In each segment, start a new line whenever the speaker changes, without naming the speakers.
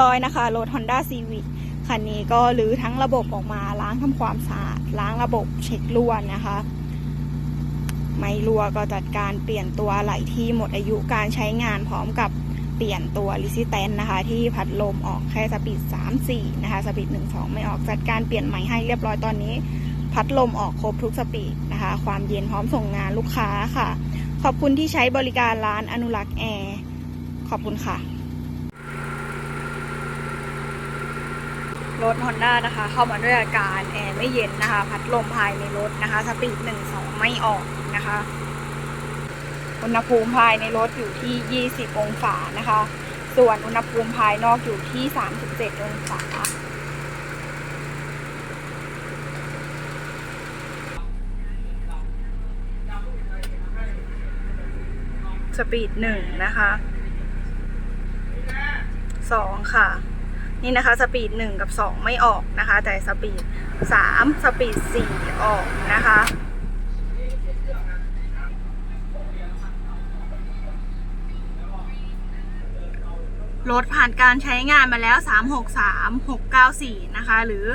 ร้อยนะคะรถ Honda Civic คันนี้ก็รื้อทั้งระบบออกมาล้างทำความสะอาด ล้างระบบเช็ครั่วนะคะ ไม่รั่วก็จัดการเปลี่ยนตัวไหลที่หมดอายุการใช้งานพร้อมกับเปลี่ยนตัวลิซิเตนนะคะ ที่พัดลมออกแค่สปีด3 4 นะคะ สปีด 1 2 ไม่ออกจัดการเปลี่ยนใหม่ให้เรียบร้อยตอนนี้ พัดลมออกครบทุกสปีดนะคะ ความเย็นพร้อมส่งงานลูกค้าค่ะ ขอบคุณที่ใช้บริการร้านอนุรักษ์แอร์ขอบคุณค่ะ รถ Honda นะคะ เข้ามาด้วยอาการแอร์ไม่เย็นนะคะ พัดลมภายในรถนะคะ สปีด1 2 ไม่ออกนะคะ อุณหภูมิภายในรถอยู่ที่ 20 องศานะคะ ส่วนอุณหภูมิภายนอกอยู่ที่ 37 องศาสปีดหนึ่งนะคะสองค่ะ นี่นะคะสปีดหนึ่งกับสองไม่ออกนะคะ แต่สปีดสามสปีดสี่ออกนะคะรถผ่านการใช้งานมาแล้ว 363 694 นะคะ หรือ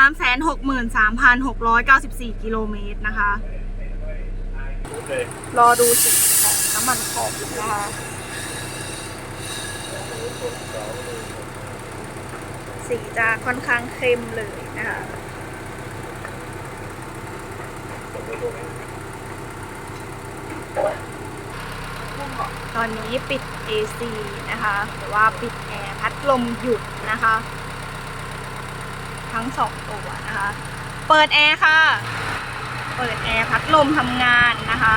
363,694 กิโลเมตรนะคะ รอดูสีของน้ำมันขอบนะคะ สีจะค่อนข้างเข้มเลยนะคะตอนนี้ปิด AC นะคะหรือว่าปิดแอร์พัดลมหยุดนะคะ ทั้งสองตัวนะคะ เปิดแอร์ค่ะ เปิดแอร์พัดลมทำงานนะคะ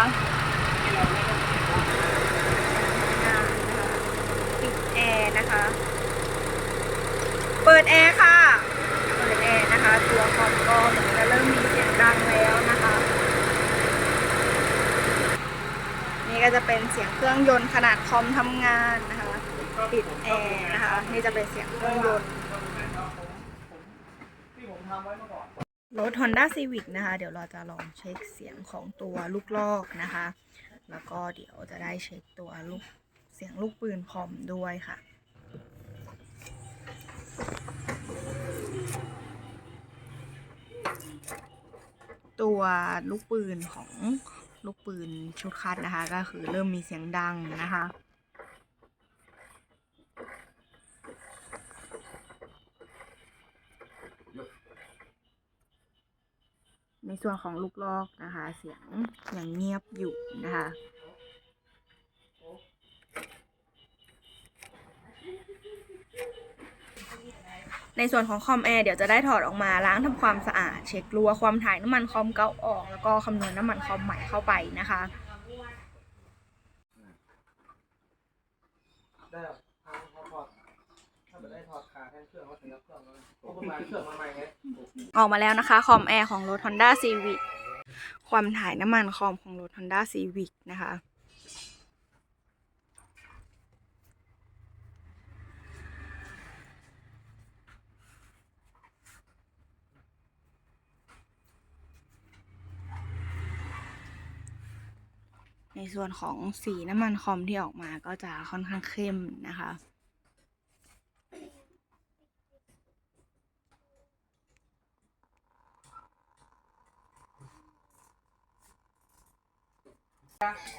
ปิดแอร์นะคะ เปิดแอร์ค่ะ เปิดแอร์นะคะ ตัวคอมก็เหมือนจะเริ่มมีเสียงดังแล้วนะคะ นี่ก็จะเป็นเสียงเครื่องยนต์ขนาดคอมทำงานนะคะ ปิดแอร์นะคะ นี่จะเป็นเสียงเครื่องยนต์รถ Honda Civic นะคะ เดี๋ยวเราจะลองเช็คเสียงของตัวลูกลอกนะคะ แล้วก็เดี๋ยวจะได้เช็คตัวลูกเสียงลูกปืนคอมด้วยค่ะ ตัวลูกปืนของลูกปืนชุดคัดนะคะ ก็คือเริ่มมีเสียงดังนะคะในส่วนของลูกลอกนะคะ เสียงยังเงียบอยู่นะคะ ส่วนของคอมแอร์เดี๋ยวจะได้ถอดออกมาล้างทำความสะอาด เช็ครัวความถ่ายน้ำมันคอมเก่าออก แล้วก็คำนวณน้ำมันคอมใหม่เข้าไปนะคะ
ได้ทางเขาถอถ้าไม่ได้ถอดขาแทนเครื่องเขาถึงกับเครื่องแล้วนะโอ้ประมาณเครื่องมาใหม่ไง
ออกมาแล้วนะคะ คอมแอร์ของรถ Honda Civic ความถ่ายน้ำมันคอมของรถ Honda Civic นะคะ ส่วนของสีน้ำมันคอมที่ออกมาก็จะค่อนข้างเข้มนะคะ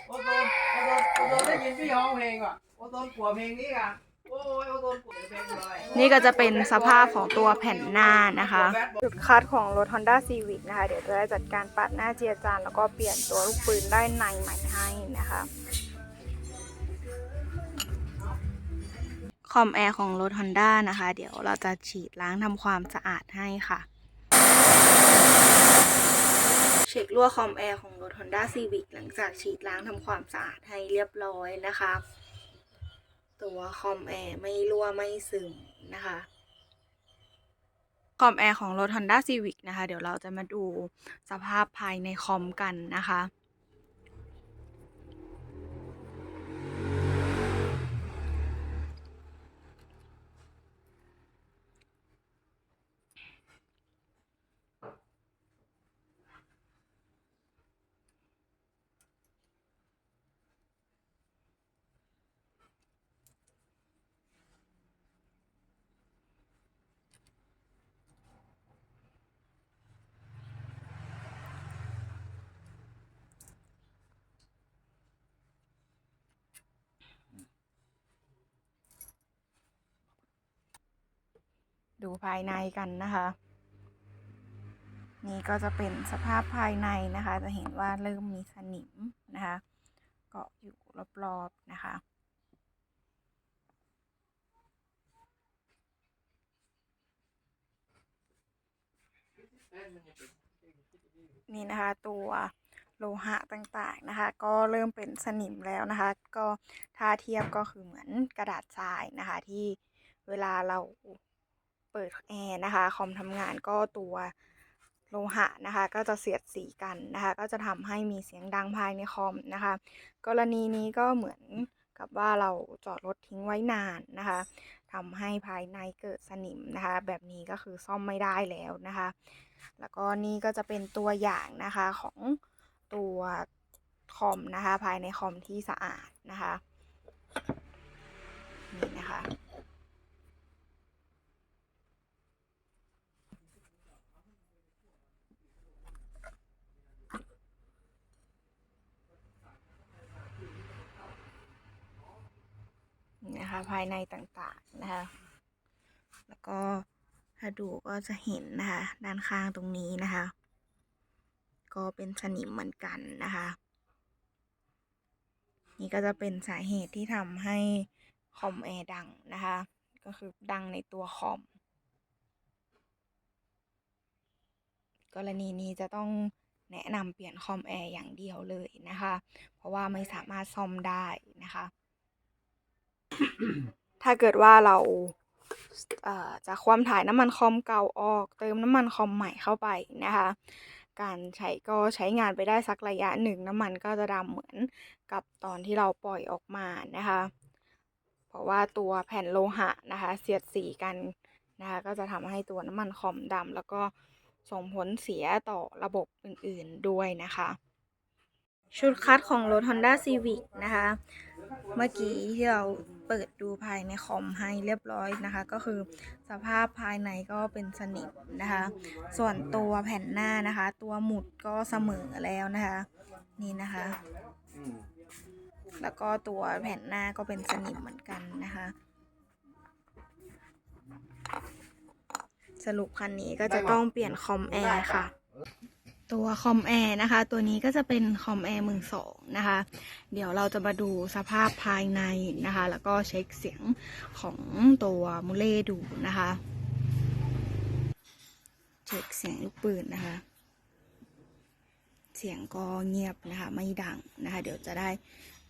โอโซนโอโซนโอโซนได้ยินพี่ร้องเพลงว่ะโอโซนกลัวเพลงนี้อะ นี่ก็
จะเป็นสภาพของตัวแผ่นหน้านะคะ จุดคัดของรถ Honda Civic นะคะ เดี๋ยวจะได้จัดการปัดหน้าเจียจานแล้วก็เปลี่ยนตัวลูกปืนได้นในใหม่ให้นะคะคอมแอร์ของรถ Honda นะคะ เดี๋ยวเราจะฉีดล้างทำความสะอาดให้ค่ะ เช็ครั่วคอมแอร์ของรถ Honda Civic หลังจากฉีดล้างทำความสะอาดให้เรียบร้อยนะคะ ตัวคอมแอร์ไม่รั่วไม่ซึมนะคะคอมแอร์ของรถ Honda Civic นะคะ เดี๋ยวเราจะมาดูสภาพภายในคอมกันนะคะ ดูภายในกันนะคะ นี่ก็จะเป็นสภาพภายในนะคะ จะเห็นว่าเริ่มมีสนิมนะคะเกาะอยู่รอบๆนะคะนี่นะคะตัวโลหะต่างๆนะคะ ก็เริ่มเป็นสนิมแล้วนะคะ ก็ถ้าเทียบก็คือเหมือนกระดาษทรายนะคะ ที่เวลาเรา เปิดแอร์นะคะ คอมทำงานก็ตัวโลหะนะคะ ก็จะเสียดสีกันนะคะ ก็จะทำให้มีเสียงดังภายในคอมนะคะ กรณีนี้ก็เหมือนกับว่าเราจอดรถทิ้งไว้นานนะคะทำให้ภายในเกิดสนิมนะคะ แบบนี้ก็คือซ่อมไม่ได้แล้วนะคะ แล้วก็นี่ก็จะเป็นตัวอย่างนะคะของตัวคอมนะคะ ภายในคอมที่สะอาดนะคะนี่นะคะ นะคะ ภายในต่างๆนะคะ แล้วก็ถ้าดูก็จะเห็นนะคะ ด้านข้างตรงนี้นะคะ ก็เป็นสนิมเหมือนกันนะคะ นี่ก็จะเป็นสาเหตุที่ทำให้คอมแอร์ดังนะคะ ก็คือดังในตัวคอมกรณีนี้จะต้องแนะนำเปลี่ยนคอมแอร์อย่างเดียวเลยนะคะ เพราะว่าไม่สามารถซ่อมได้นะคะ ถ้าเกิดว่าเราเจะความถ่ายน้ำมันคอมเก่าออก เติมน้ำมันคอมใหม่เข้าไปนะคะ การใช้ก็ใช้งานไปได้สักระยะหนึ่งน้ำมันก็จะดำเหมือนกับตอนที่เราปล่อยออกมานะคะ เพราะว่าตัวแผ่นโลหะนะคะ เสียดสีกันนะคะก็จะทำให้ตัวน้ำมันคอมดำแล้วก็ส่งผลเสียต่อระบบอื่นๆด้วยนะคะ ชุดคัดของรถ Honda Civic นะคะ เมื่อกี้ที่เราเปิดดูภายในคอมให้เรียบร้อยนะคะ ก็คือสภาพภายในก็เป็นสนิมนะคะ ส่วนตัวแผ่นหน้านะคะ ตัวหมุดก็เสมอแล้วนะคะ นี่นะคะ แล้วก็ตัวแผ่นหน้าก็เป็นสนิมเหมือนกันนะคะ สรุปคันนี้ก็จะต้องเปลี่ยนคอมแอร์ค่ะ ตัวคอมแอร์นะคะ ตัวนี้ก็จะเป็นคอมแอร์มือสองนะคะ เดี๋ยวเราจะมาดูสภาพภายในนะคะ แล้วก็เช็คเสียงของตัวมูเล่ดูนะคะ เช็คเสียงลูกปืนนะคะ เสียงก็เงียบนะคะ ไม่ดังนะคะ เดี๋ยวจะได้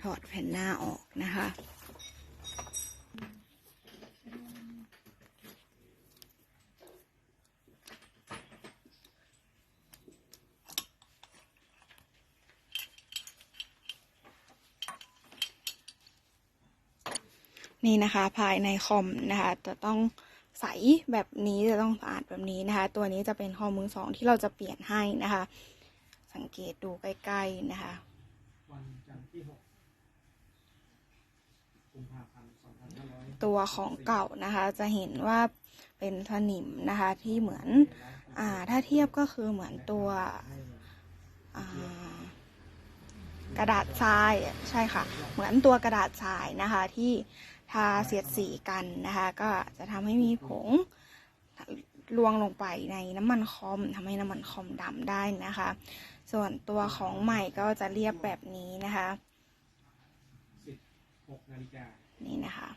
ถอดแผ่นหน้าออกนะคะ นี่นะคะ ภายในคอมนะคะ จะต้องใสแบบนี้จะต้องสะอาดแบบนี้นะคะ ตัวนี้จะเป็นคอมมือสองที่เราจะเปลี่ยนให้นะคะ สังเกตดูใกล้ๆนะคะ
วันจันทร์ที่หกกุมภาพันธ์สองพันห้าร้อย
ตัวของเก่านะคะ จะเห็นว่าเป็นสนิมนะคะที่เหมือนอ่าถ้าเทียบก็คือเหมือนตัวอ่ากระดาษทรายใช่ค่ะ เหมือนตัวกระดาษทรายนะคะที่ ทาเสียดสีกันนะคะ ก็จะทำให้มีผงลวงลงไปในน้ำมันคอมทำให้น้ำมันคอมดำได้นะคะ ส่วนตัวของใหม่ก็จะเรียบแบบนี้นะคะ
นี่
นะคะ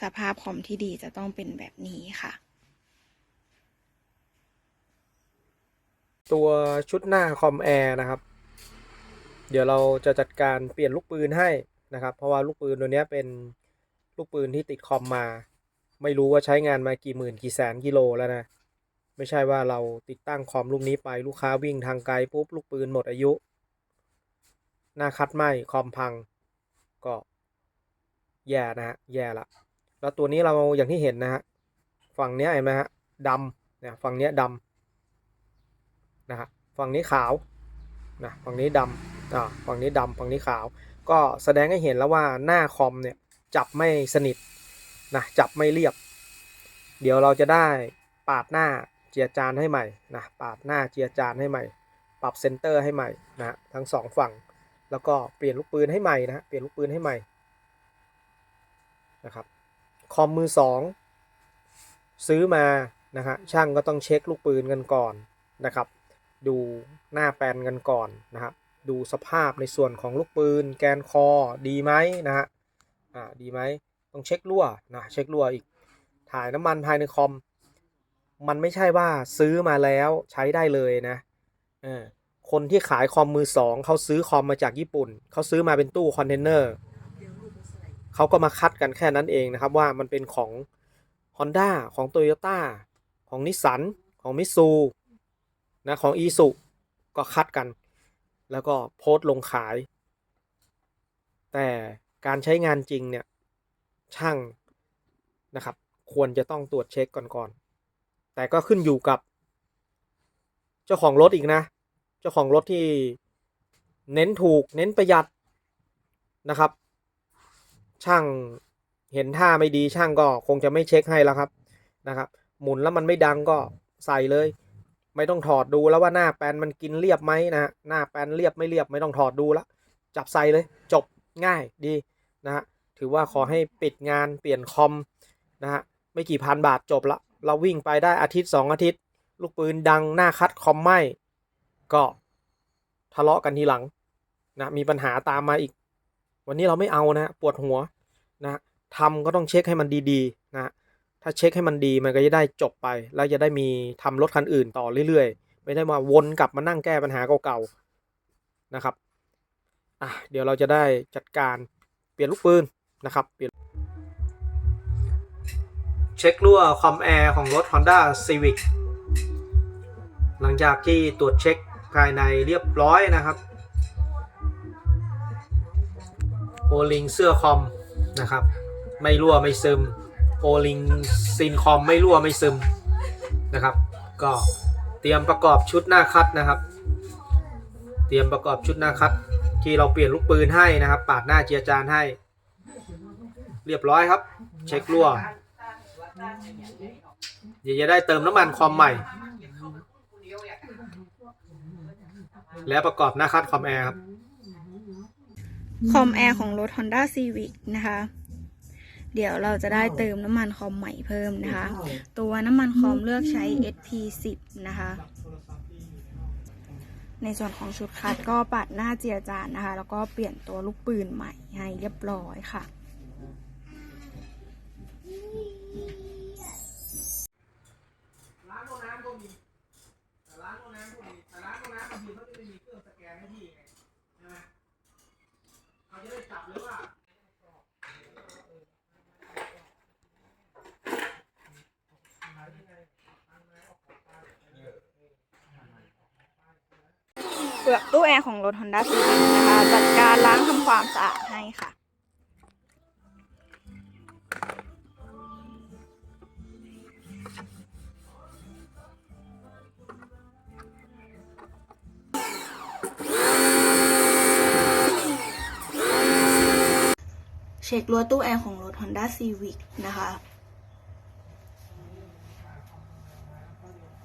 สภาพคอมที่ดีจะต้องเป็นแบบนี้ค่ะ
ตัวชุดหน้าคอมแอร์นะครับ เดี๋ยวเราจะจัดการเปลี่ยนลูกปืนให้นะครับ เพราะว่าลูกปืนตัวนี้เป็นลูกปืนที่ติดคอมมา ไม่รู้ว่าใช้งานมากี่หมื่นกี่แสนกิโลแล้วนะ ไม่ใช่ว่าเราติดตั้งคอมลูกนี้ไปลูกค้าวิ่งทางไกลปุ๊บลูกปืนหมดอายุ หน้าคัดไหมคอมพัง ก็แย่นะฮะแย่ละ แล้วตัวนี้เราอย่างที่เห็นนะฮะฝั่งนี้เห็นไหมฮะดำเนี่ยฝั่งนี้ดำนะฮะฝั่งนี้ขาวนะฝั่งนี้ดำ อ่าฝั่งนี้ดำฝั่งนี้ขาว ก็แสดงให้เห็นแล้วว่าหน้าคอมเนี่ยจับไม่สนิทนะจับไม่เรียบ เดี๋ยวเราจะได้ปาดหน้าเจียจานให้ใหม่นะปาดหน้าเจียจานให้ใหม่ ปรับเซนเตอร์ให้ใหม่นะทั้งสองฝั่ง แล้วก็เปลี่ยนลูกปืนให้ใหม่นะฮะเปลี่ยนลูกปืนให้ใหม่นะครับคอมมือสองซื้อมานะฮะช่างก็ต้องเช็คลูกปืนกันก่อนนะครับ ดูหน้าแปลนกันก่อนนะครับ ดูสภาพในส่วนของลูกปืน แกนคอดีไหมนะฮะอ่าดีไหมต้องเช็ครั่วนะเช็ครั่วอีกถ่ายน้ำมันภายในคอม มันไม่ใช่ว่าซื้อมาแล้วใช้ได้เลยนะเออคนที่ขายคอมมือสองเขาซื้อคอมมาจากญี่ปุ่นเขาซื้อมาเป็นตู้คอนเทนเนอร์เขาก็มาคัดกันแค่นั้นเองนะครับว่ามันเป็นของ Honda ของ Toyota ของนิสสันของมิซูนะของอีสุก็คัดกัน แล้วก็โพสต์ลงขาย แต่การใช้งานจริงเนี่ยช่างนะครับ ควรจะต้องตรวจเช็คก่อนก่อนแต่ก็ขึ้นอยู่กับ เจ้าของรถอีกนะ เจ้าของรถที่เน้นถูกเน้นประหยัดนะครับ ช่างเห็นท่าไม่ดีช่างก็คงจะไม่เช็คให้แล้วครับนะครับ หมุนแล้วมันไม่ดังก็ใส่เลย ไม่ต้องถอดดูแล้วว่าหน้าแปนมันกินเรียบไหมนะฮะหน้าแปนเรียบไม่เรียบไม่ต้องถอดดูแล้วจับใส่เลยจบง่ายดีนะฮะถือว่าขอให้ปิดงานเปลี่ยนคอมนะฮะไม่กี่พันบาทจบละ เราวิ่งไปได้อาทิตย์สองอาทิตย์ ลูกปืนดังหน้าคัดคอมไหมก็ทะเลาะกันทีหลังนะมีปัญหาตามมาอีก วันนี้เราไม่เอานะปวดหัวนะทำก็ต้องเช็คให้มันดีๆนะ ถ้าเช็คให้มันดีมันก็จะได้จบไป แล้วจะได้มีทำรถคันอื่นต่อเรื่อยๆ ไม่ได้มาวนกลับมานั่งแก้ปัญหาเก่าๆนะครับอะเดี๋ยวเราจะได้จัดการเปลี่ยนลูกปืนนะครับเปลี่ยนเช็ครั่วคอมแอร์ของรถ Honda Civic หลังจากที่ตรวจเช็คภายในเรียบร้อยนะครับโอลิงเสื้อคอมนะครับ ไม่รั่วไม่ซึม โอลิงซินคอมไม่รั่วไม่ซึมนะครับ ก็เตรียมประกอบชุดหน้าคัดนะครับ เตรียมประกอบชุดหน้าคัด ที่เราเปลี่ยนลูกปืนให้นะครับ ปาดหน้าเจียจานให้ เรียบร้อยครับ เช็ครั่วเดี๋ยวจะได้เติมน้ำมันคอมใหม่ แล้วประกอบหน้าคัดคอมแอร์ครับ
คอมแอร์ของรถ Honda Civic นะคะ เดี๋ยวเราจะได้เติมน้ำมันคอมใหม่เพิ่มนะคะ ตัวน้ำมันคอมเลือกใช้ SP10 นะคะ ในส่วนของชุดคัดก็ปัดหน้าเจียจานนะคะ แล้วก็เปลี่ยนตัวลูกปืนใหม่ให้เรียบร้อยค่ะ
ร้านห้องน้ำก็มีแต่ร้านห้องน้ำก็มีแต่ร้านห้องน้ำบางทีเขาจะไม่มีเครื่องสแกนให้พี่ไงใช่ไหมเขาจะได้จับเลยว่า
เปลือกตู้แอร์ของรถ Honda Civic นะคะจัดการล้างทำความสะอาดให้ค่ะ เช็ครั้วตู้แอร์ของรถ Honda Civic นะคะ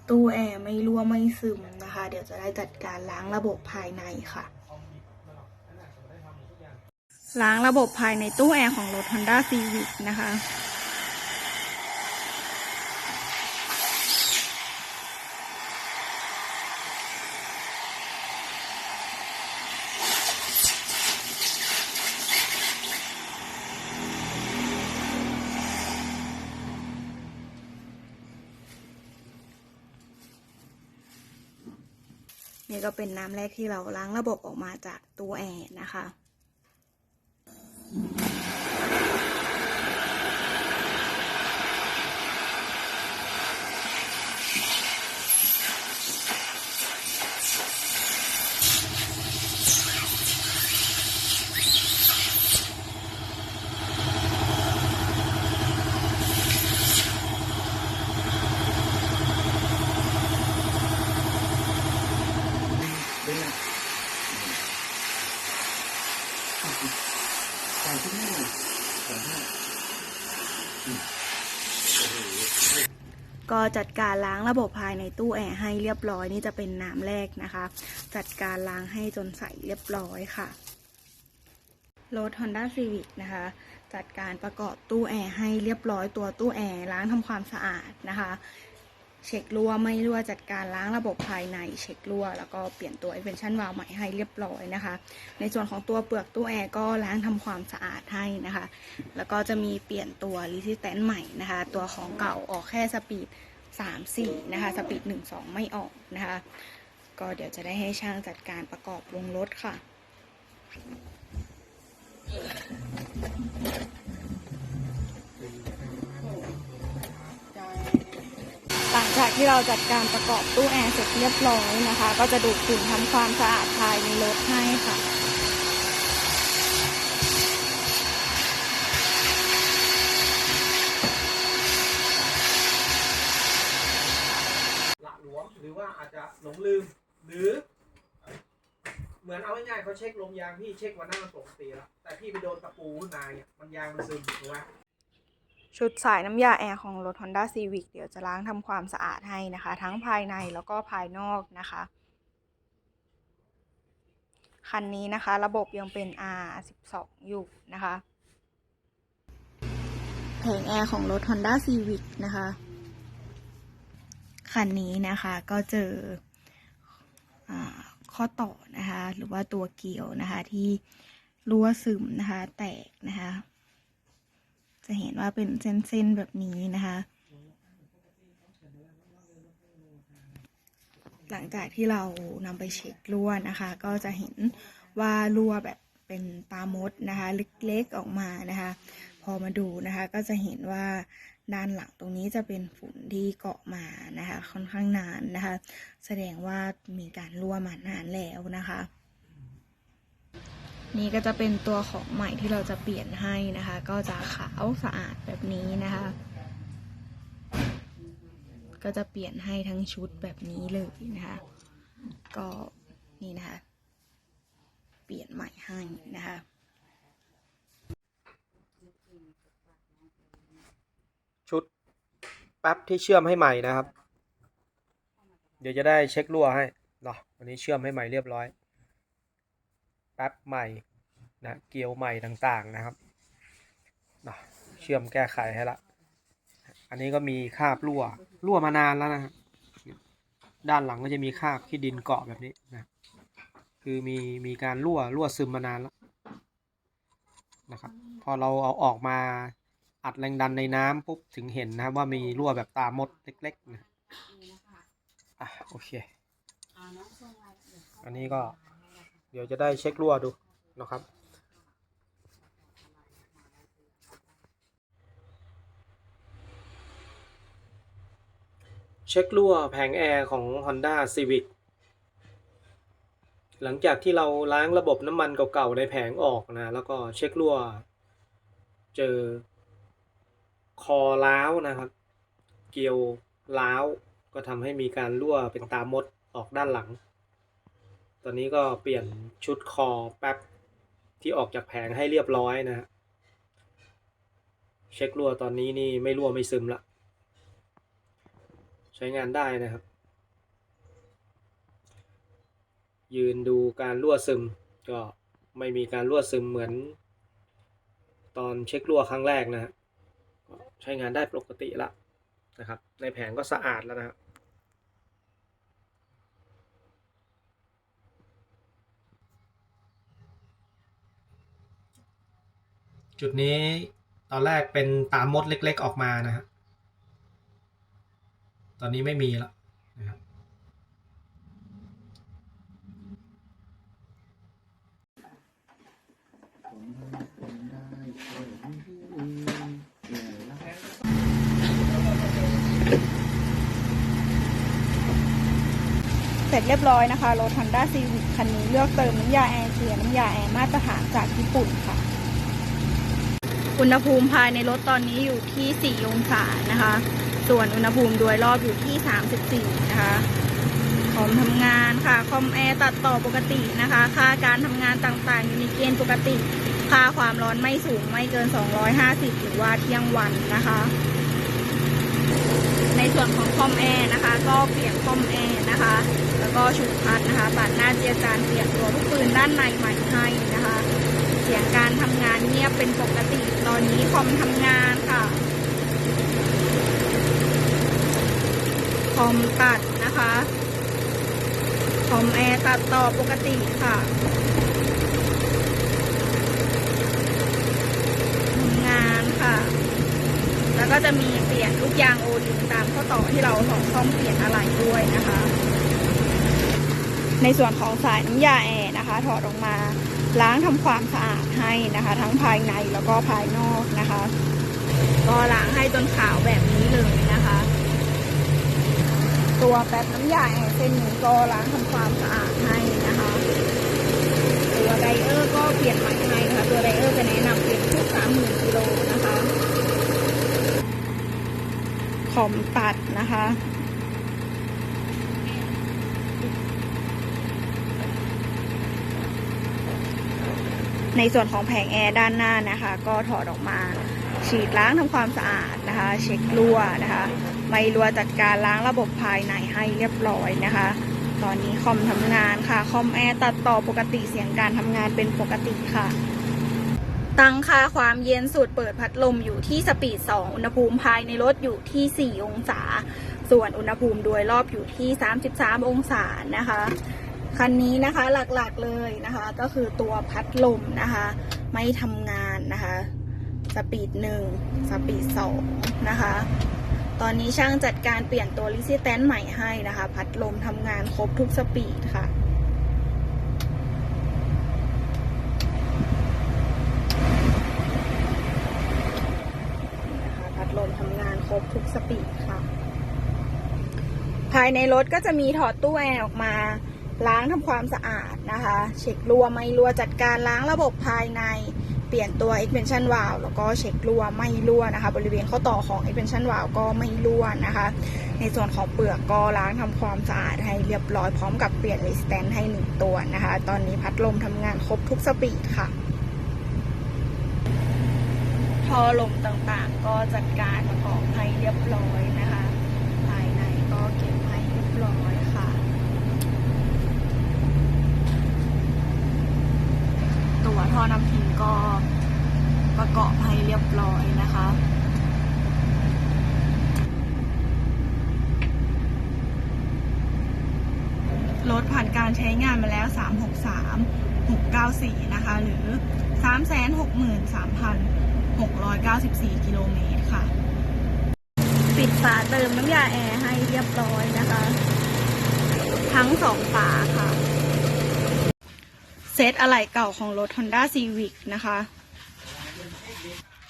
ตู้แอร์ไม่รั่วไม่ซึม นะคะ เดี๋ยวจะได้จัดการล้างระบบภายในค่ะ ล้างระบบภายในตู้แอร์ของรถ Honda Civic นะคะ นี่ก็เป็นน้ำแรกที่เราล้างระบบออกมาจากตัวแอร์นะคะ ก็ จัดการล้างระบบภายในตู้แอร์ให้เรียบร้อยนี่จะเป็นน้ำแรกนะคะ จัดการล้างให้จนใสเรียบร้อยค่ะรถ Honda Civic นะคะ จัดการประกอบตู้แอร์ให้เรียบร้อยตัวตู้แอร์ล้างทำความสะอาดนะคะ เช็ครั่วไม่รั่วจัดการล้างระบบภายใน เช็ครั่วแล้วก็เปลี่ยนตัว extension valve ใหม่ให้เรียบร้อยนะคะ ในส่วนของตัวเปลือกตู้แอร์ก็ล้างทำความสะอาดให้นะคะ แล้วก็จะมีเปลี่ยนตัว resistance ใหม่นะคะ ตัวของเก่าออกแค่สปีด 3 4 นะคะ สปีด 1 2 ไม่ออกนะคะ ก็เดี๋ยวจะได้ให้ช่างจัดการประกอบวงรถค่ะ หลังจากที่เราจัดการประกอบตู้แอร์เสร็จเรียบร้อยนะคะ ก็จะดูดฝุ่นทำความสะอาดภายในรถให้ค่ะ
หละหลวมหรือว่าอาจจะหลงลืม หรือ เหมือน เอาง่ายๆเขาเช็คลมยางพี่เช็ควันหน้ามันปกติแล้วแต่พี่ไปโดนตะปูขึ้นมาเนี่ยมันยางมันซึมถูกไหม
ชุดสายน้ำยาแอร์ของรถ Honda Civic เดี๋ยวจะล้างทำความสะอาดให้นะคะ ทั้งภายในแล้วก็ภายนอกนะคะ คันนี้นะคะ ระบบยังเป็น R12 อยู่นะคะแผงแอร์ของรถ Honda Civic นะคะ คันนี้นะคะก็เจออา ข้อต่อนะคะ หรือว่าตัวเกี่ยวนะคะ ที่รั่วซึมนะคะ แตกนะคะ จะเห็นว่าเป็นเส้นๆแบบนี้นะคะ หลังจากที่เรานำไปเช็ครั่วนะคะ ก็จะเห็นว่ารั่วแบบเป็นตามดนะคะ เล็กๆออกมานะคะ พอมาดูนะคะ ก็จะเห็นว่า ด้านหลังตรงนี้จะเป็นฝุ่นที่เกาะมานะคะ ค่อนข้างนานนะคะ แสดงว่ามีการรั่วมานานแล้วนะคะ นี่ก็จะเป็นตัวของใหม่ที่เราจะเปลี่ยนให้นะคะ ก็จะขาวสะอาดแบบนี้นะคะ ก็จะเปลี่ยนให้ทั้งชุดแบบนี้เลยนะคะ ก็นี่นะคะ เปลี่ยนใหม่ให้นะคะ
ชุดแป๊บที่เชื่อมให้ใหม่นะครับ เดี๋ยวจะได้เช็ครั่วให้เนาะวันนี้เชื่อมให้ใหม่เรียบร้อยแป๊บใหม่นะเกลียวใหม่ต่างๆนะครับเนาะเชื่อมแก้ไขให้ละ อันนี้ก็มีคราบรั่วรั่วมานานแล้วนะด้านหลังก็จะมีคราบที่ดินเกาะแบบนี้นะคือมีมีการรั่วรั่วซึมมานานแล้วนะครับ พอเราเอาออกมา อัดแรงดันในน้ำปุ๊บถึงเห็นนะครับว่ามีรั่วแบบตามดเล็กๆนะอะโอเค อันนี้ก็เดี๋ยวจะได้เช็ครั่วดูนะครับเช็ครั่วแผงแอร์ของ Honda Civic หลังจากที่เราล้างระบบน้ำมันเก่าๆในแผงออกนะ แล้วก็เช็ครั่ว เจอ คอล้าวนะครับ เกลียวล้าวก็ทำให้มีการรั่วเป็นตามดออกด้านหลัง ตอนนี้ก็เปลี่ยนชุดคอแป๊บที่ออกจากแผงให้เรียบร้อยนะฮะเช็ครั่วตอนนี้นี่ไม่รั่วไม่ซึมละใช้งานได้นะครับ ยืนดูการรั่วซึมก็ไม่มีการรั่วซึมเหมือน ตอนเช็ครั่วครั้งแรกนะฮะ ใช้งานได้ปกติละนะครับ ในแผงก็สะอาดแล้วนะครับจุดนี้ตอนแรกเป็นตามมดเล็กๆออกมานะฮะ ตอนนี้ไม่มีแล้ว
เสร็จเรียบร้อยนะคะรถ Honda Civic คันนี้เลือกเติมน้ำยาแอร์เกียน้ำยาแอร์มาตรฐานจากญี่ปุ่นค่ะ อุณหภูมิภายในรถตอนนี้อยู่ที่ 4 องศานะคะ ส่วนอุณหภูมิโดยรอบอยู่ที่ 34 นะคะคอมทำงานค่ะ คอมแอร์ตัดต่อปกตินะคะ ค่าการทำงานต่างๆ อยู่ในเกณฑ์ปกติ ค่าความร้อนไม่สูงไม่เกิน 250 หรือว่าเที่ยงวันนะคะ ในส่วนของคอมแอร์นะคะ ก็ ยนคอมแอร์นะคะ แล้วก็ชุดพัดนะคะบัตรหน้าเจียจานเปลี่ยนตัวลูกปืนด้านในใหม่ให้นะคะ เสียงการทำงานเงียบเป็นปกติตอนนี้คอมทำงานค่ะ คอมตัดนะคะ คอมแอร์ตัดต่อปกติค่ะทำงานค่ะ แล้วก็จะมีเปลี่ยนลูกยางโอลิงตามข้อต่อที่เราถอดซ่อมเปลี่ยนอะไรด้วยนะคะ ในส่วนของสายน้ำยาแอร์นะคะ ถอดออกมาล้างทำความสะอาดให้นะคะ ทั้งภายในแล้วก็ภายนอกนะคะ ก็ล้างให้จนขาวแบบนี้เลยนะคะ ตัวแป๊บน้ำยาแอร์เส้นนี้ก็ล้างทำความสะอาดให้นะคะ ตัวไดเออร์ก็เปลี่ยนใหม่ให้นะคะตัวไดเออร์จะแนะนำเปลี่ยนทุกสามหมื่นกิโลนะคะ อมตัดนะคะ ในส่วนของแผงแอร์ด้านหน้านะคะ ก็ถอดออกมา ฉีดล้างทำความสะอาดนะคะ เช็ครั่วนะคะไม่รั่วจัดการล้างระบบภายในให้เรียบร้อยนะคะ ตอนนี้คอมทำงานค่ะ คอมแอร์ตัดต่อปกติเสียงการทำงานเป็นปกติค่ะ ตั้งค่าความเย็นสูตรเปิดพัดลมอยู่ที่สปีด 2 อุณหภูมิภายในรถอยู่ที่ 4 องศา ส่วนอุณหภูมิโดยรอบอยู่ที่ 33 องศานะคะ คันนี้นะคะหลักๆเลยนะคะ ก็คือตัวพัดลมนะคะ ไม่ทำงานนะคะ สปีดหนึ่งสปีดสองนะคะ ตอนนี้ช่างจัดการเปลี่ยนตัวลิซิแตนใหม่ให้นะคะ พัดลมทำงานครบทุกสปีดค่ะ นะคะพัด ลมทำงานครบทุกสปีดค่ะ ภายในรถก็จะมีถอดตู้แอร์ออกมา ล้างทำความสะอาดนะคะ เช็ครั่วไม่รั่วจัดการล้างระบบภายใน เปลี่ยนตัว expansion valve แล้วก็เช็ครั่วไม่รั่วนะคะ บริเวณข้อต่อของ expansion valve ก็ไม่รั่วนะคะ ในส่วนของเปลือกก็ล้างทำความสะอาดให้เรียบร้อยพร้อมกับเปลี่ยน resistant ให้หนึ่งตัวนะคะ ตอนนี้พัดลมทำงานครบทุกสปีดค่ะ ท่อลมต่างๆ ก็จัดการประกอบให้เรียบร้อยนะคะ ภายในก็เก็บให้เรียบร้อยค่ะ ตัวท่อนำทิ้งก็ประกอบให้เรียบร้อยนะคะรถผ่านการใช้งานมาแล้ว 363 694 นะคะ หรือ 694 กิโลเมตรค่ะ ปิดฝาเติมน้ำยาแอร์ให้เรียบร้อยนะคะ ทั้งสองฝาค่ะ เซตอะไหล่เก่าของรถ Honda Civic นะคะ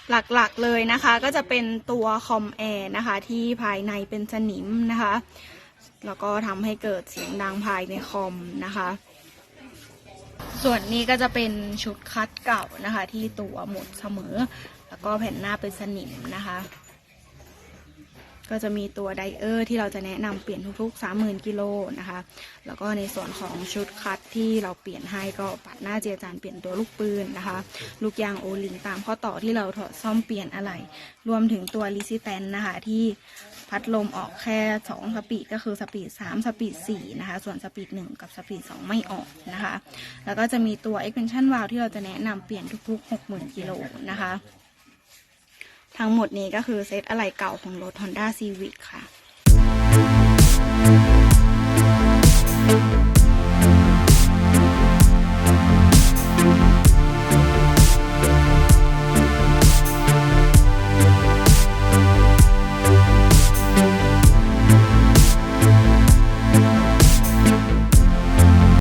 หลักๆเลยนะคะก็จะเป็นตัวคอมแอร์นะคะ ที่ภายในเป็นสนิมนะคะ แล้วก็ทำให้เกิดเสียงดังภายในคอมนะคะส่วนนี้ก็จะเป็นชุดคัดเก่านะคะ ที่ตัวหมดเสมอ แล้วก็แผ่นหน้าเป็นสนิมนะคะ ก็จะมีตัวไดเออร์ที่เราจะแนะนำเปลี่ยนทุกๆ 30,000กิโลนะคะ แล้วก็ในส่วนของชุดคัดที่เราเปลี่ยนให้ก็ปัดหน้าเจียจานเปลี่ยนตัวลูกปืนนะคะ ลูกยางโอลิงตามข้อต่อที่เราถอดซ่อมเปลี่ยนอะไร รวมถึงตัวลิซิแตนนะคะที่พัดลมออกแค่ 2 สปีดก็คือสปีด 3 สปีด 4 นะคะ ส่วนสปีด 1 กับสปีด 2 ไม่ออกนะคะ แล้วก็จะมีตัว expansion valve ที่เราจะแนะนำเปลี่ยนทุกๆ 60,000 กิโลนะคะ ทั้งหมดนี้ก็คือเซตอะไหล่เก่าของรถ Honda Civic ค่ะ